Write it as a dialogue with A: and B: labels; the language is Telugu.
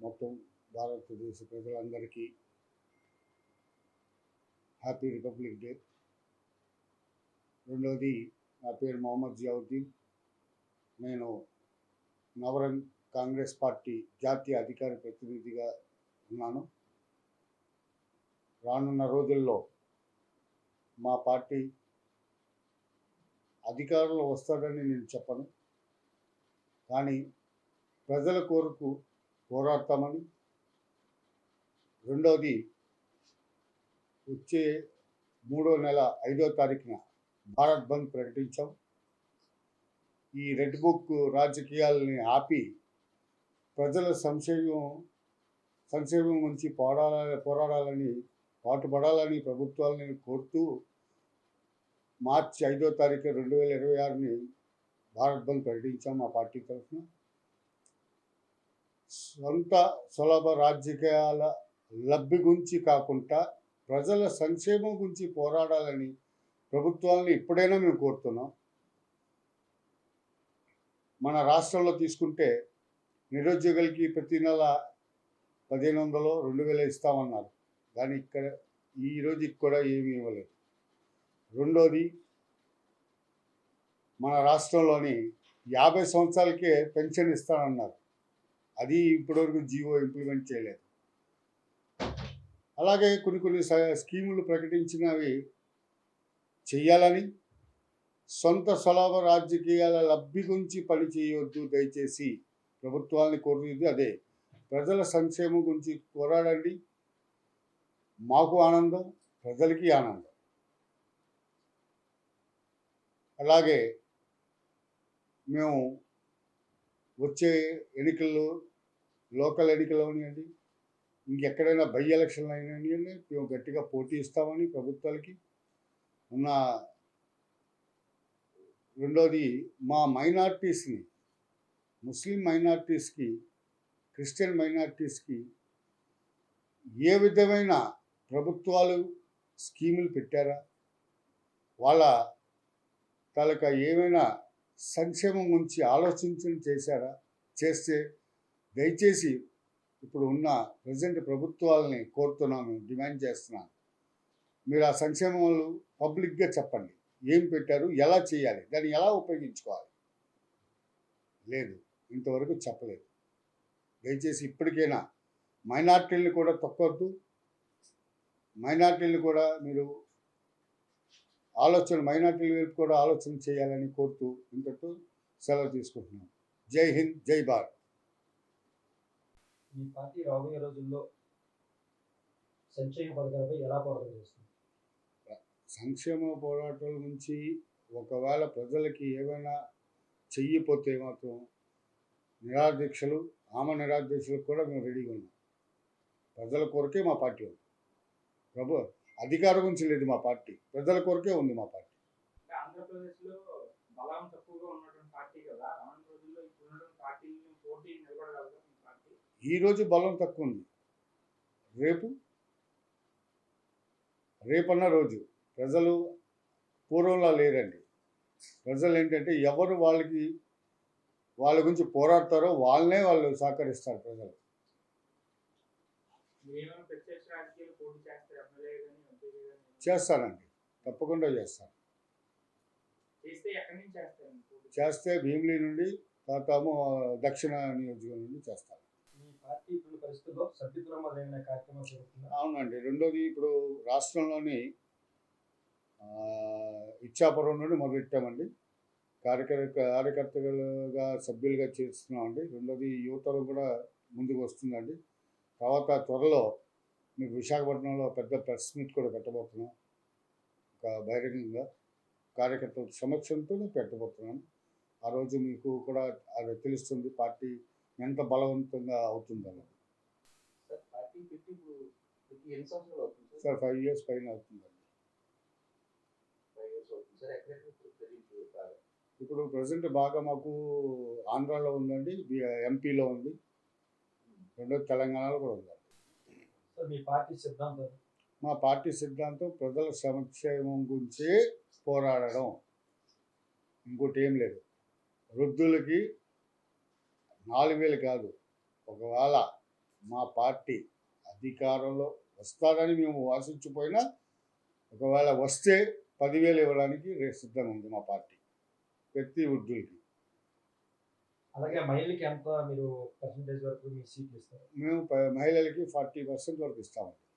A: మొత్తం భారతదేశ ప్రజలందరికీ హ్యాపీ రిపబ్లిక్ డే. రెండవది నా పేరు మొహమ్మద్ జియావుద్దీన్. నేను నవరంగ్ కాంగ్రెస్ పార్టీ జాతీయ అధికార ప్రతినిధిగా ఉన్నాను. రానున్న రోజుల్లో మా పార్టీ అధికారంలో వస్తాడని నేను చెప్పను. కానీ ప్రజల కోరుకు పోరాడతామని. రెండవది వచ్చే మూడో నెల ఐదో తారీఖున భారత్ బంద్ ప్రకటించాం. ఈ రెడ్ బుక్ రాజకీయాలని ఆపి ప్రజల సంక్షేమం సంక్షేమం నుంచి పోరాడాల పోరాడాలని పాటుపడాలని ప్రభుత్వాలని కోరుతూ మార్చి ఐదో తారీఖు రెండు వేల ఇరవై ఆరుని భారత్ బంద్ ప్రకటించాం మా పార్టీ తరఫున. సొంత సులభ రాజకీయాల లబ్ధి గురించి కాకుండా ప్రజల సంక్షేమం గురించి పోరాడాలని ప్రభుత్వాలను ఇప్పుడైనా మేము కోరుతున్నాం. మన రాష్ట్రంలో తీసుకుంటే నిరుద్యోగులకి ప్రతి నెల పదిహేను వందలు రెండు వేలు ఇస్తామన్నారు. కానీ ఇక్కడ ఈ కూడా ఏమీ ఇవ్వలేదు. రెండోది మన రాష్ట్రంలోని యాభై సంవత్సరాలకే పెన్షన్ ఇస్తానన్నారు. అది ఇప్పటివరకు జీవో ఇంప్లిమెంట్ చేయలేదు. అలాగే కొన్ని కొన్ని స- స్కీములు ప్రకటించినవి చెయ్యాలని సొంత స్వలాభ రాజకీయాల లబ్ధి గురించి పని చేయవద్దు దయచేసి ప్రభుత్వాన్ని కోరుతుంది అదే. ప్రజల సంక్షేమం గురించి పోరాడండి మాకు ఆనందం ప్రజలకి ఆనందం. అలాగే మేము వచ్చే ఎన్నికల్లో లోకల్ ఎన్నికలు అవనివ్వండి ఇంకెక్కడైనా బై ఎలక్షన్లు అయినాయండి మేము గట్టిగా పోటీ ఇస్తామని ప్రభుత్వాలకి. ఉన్న రెండోది మా మైనార్టీస్ని ముస్లిం మైనార్టీస్కి క్రిస్టియన్ మైనార్టీస్కి ఏ విధమైన ప్రభుత్వాలు స్కీములు పెట్టారా? వాళ్ళ తాలూకా ఏమైనా సంక్షేమం గురించి ఆలోచించడం చేశారా? చేస్తే దయచేసి ఇప్పుడు ఉన్న ప్రజెంట్ ప్రభుత్వాలని కోరుతున్నాము డిమాండ్ చేస్తున్నాను మీరు ఆ సంక్షేమాలు పబ్లిక్గా చెప్పండి. ఏం పెట్టారు ఎలా చేయాలి దాన్ని ఎలా ఉపయోగించుకోవాలి? లేదు ఇంతవరకు చెప్పలేదు. దయచేసి ఇప్పటికైనా మైనార్టీలను కూడా తొక్కొద్దు. మైనార్టీలను కూడా మీరు ఆలోచన మైనార్టీల వైపు కూడా ఆలోచన చేయాలని కోరుతూ ఇంతతో సెలవు తీసుకుంటున్నాను జై హింద్ జై భారత్.
B: ఈ పార్టీ రాబోయే రోజుల్లో సంక్షేమ పథకాలపై ఎలా పోరాటం చేస్తుంది?
A: సంక్షేమ పోరాటాల నుంచి ఒకవేళ ప్రజలకి ఏమైనా చెయ్యిపోతే మాత్రం నిరాదీక్షలు ఆమె నిరాదీక్షలకు కూడా మేము రెడీగా ఉన్నాం. ప్రజల కొరకే మా పార్టీ ఉంది. ప్రభు అధికారం గురించి లేదు మా పార్టీ. ప్రజల కొరకే ఉంది మా పార్టీ.
C: అంటే ఆంధ్రప్రదేశ్లో బలం తక్కువగా ఉన్నటువంటి పార్టీ కదా. రానున్న రోజుల్లో పార్టీని పోటీ నిలబడగలదా మీ పార్టీ
A: ఈరోజు బలం తక్కువ ఉంది. రేపు రేపన్న రోజు ప్రజలు పూర్వంలా లేరండి. ప్రజలు ఏంటంటే ఎవరు వాళ్ళకి వాళ్ళ గురించి పోరాడతారో వాళ్ళనే వాళ్ళు సహకరిస్తారు ప్రజలు. చేస్తానండి. తప్పకుండా చేస్తాను.
C: చేస్తే
A: భీమిలి నుండి తాతాము దక్షిణ నియోజకవర్గం నుండి చేస్తాను.
B: పార్టీ ఇప్పుడు పరిస్థితుల్లో సభ్యత్వం కార్యక్రమం జరుగుతుందా
A: అవునండి. రెండోది ఇప్పుడు రాష్ట్రంలోని ఇచ్చాపురం నుండి మొదలెట్టామండి. కార్యకర్త కార్యకర్తలుగా సభ్యులుగా చేస్తున్నామండి. రెండోది యువతరం కూడా ముందుకు వస్తుందండి. తర్వాత త్వరలో మీకు విశాఖపట్నంలో పెద్ద ప్రెస్ మీట్ కూడా పెట్టబోతున్నాం. ఒక బహిరంగంగా కార్యకర్తల సమక్షంతో పెట్టబోతున్నాను ఆ రోజు మీకు కూడా అది తెలుస్తుంది. పార్టీ ఎంత బలవంతంగా
D: అవుతుంది సార్
A: సార్? ఫైవ్ ఇయర్స్ పైన అవుతుందండి
D: ఫైవ్ ఇయర్స్ అవుతుంది సార్ ఎక్కడెక్కడ ఇప్పుడు ప్రజెంట్ బాగా
A: ఇప్పుడు ప్రజెంట్ బాగా మాకు ఆంధ్రాలో ఉందండి ఎంపీలో ఉంది. రెండోది తెలంగాణలో కూడా ఉందండి.
B: సార్ మీ పార్టీ సిద్ధాంతం?
A: మా పార్టీ సిద్ధాంతం ప్రజల సంక్షేమం గురించే పోరాడడం. ఇంకోటి ఏం లేదు. వృద్ధులకి నాలుగు వేలు కాదు. ఒకవేళ మా పార్టీ అధికారంలో వస్తారని మేము ఆశించిపోయినా ఒకవేళ వస్తే పదివేలు ఇవ్వడానికి సిద్ధంగా ఉంది మా పార్టీ. ప్రతి వృద్ధులకి.
B: అలాగే మహిళలకి ఎంత మీరు పర్సంటేజ్ వరకు మీ సీట్లు ఇస్తారు.
A: మేము మహిళలకి ఫార్టీ పర్సెంట్ వరకు ఇస్తామండి.